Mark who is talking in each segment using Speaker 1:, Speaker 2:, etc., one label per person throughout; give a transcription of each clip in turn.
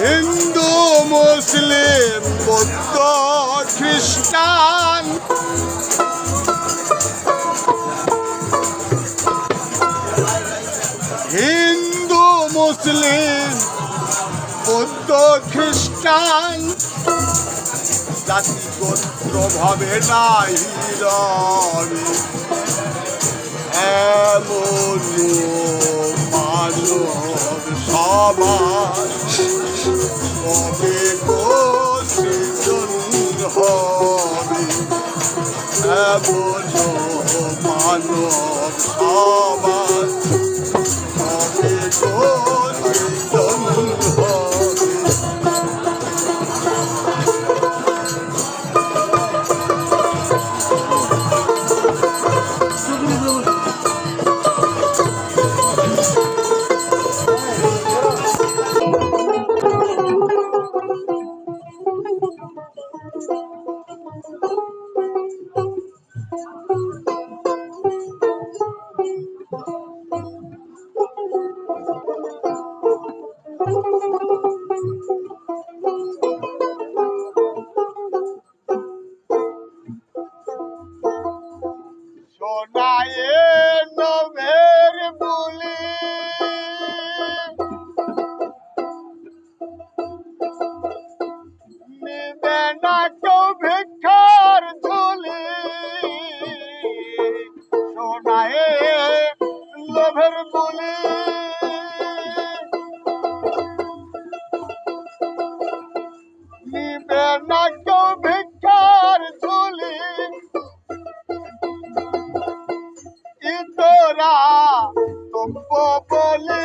Speaker 1: হিন্দু মুসলিম বৌদ্ধ খ্রিস্টান। হিন্দু মুসলিম বৌদ্ধ খ্রিস্টান। জাতি গোত্র ভাবে নাই রবি এমন মানব সমাজ কবে কোষজন হবে মানব সবার নিবে না কেউ ভিক্ষার ঝুলি। সোনায়ে লোভের বুলি। নিবে না কেউ ভিক্ষার ঝুলি। ইতরা তুম্প বলি।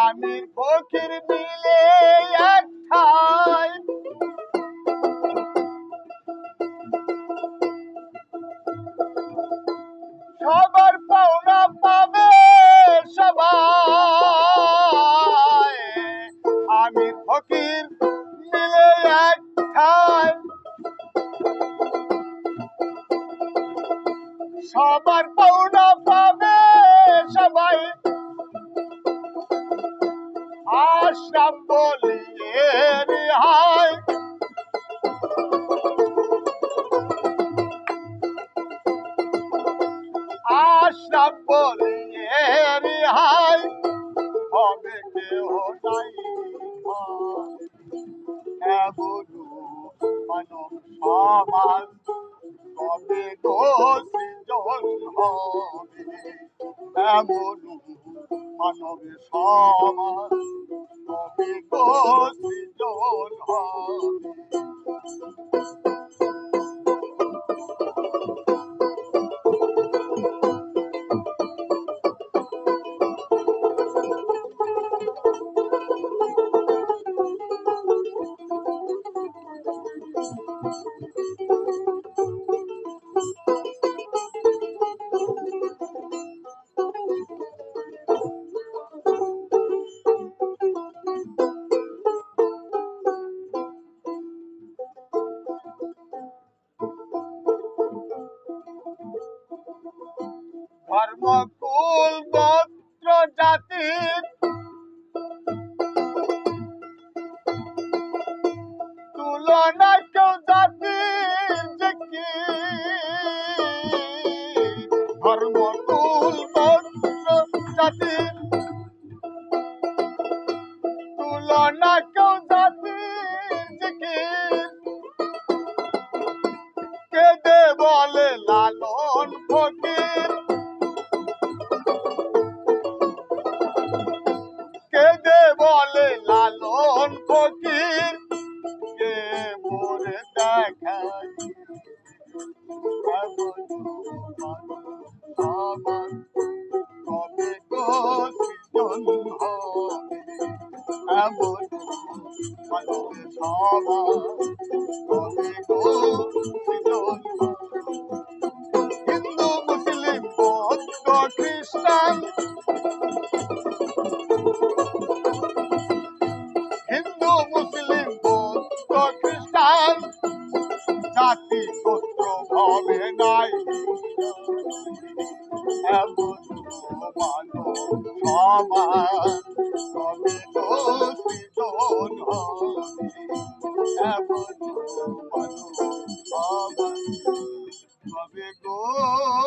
Speaker 1: আমি ফকির দিলে ফকির মিলে এক ঠাই। সবার পাওনা পাবে সবাই। আশ্রাম বলিয়ে রেহাই। আশ্রাম বলিয়ে রেহাই। মানব সমাজ কবে গো সৃজন হবে এমন মানব সমাজ কবে তো সৃজন হবে ধর্ম কুল গোত্র জাতির ফকির কে মোরে দেখাই আমার কবে সৃজন হবে এমন মানুষের সমাজ কবে হবে? হিন্দু, মুসলিম, বৌদ্ধ, খ্রিস্টান জাতি হবে নাই এমন মানো সমান কবে তো সৃজন হবে এমন গো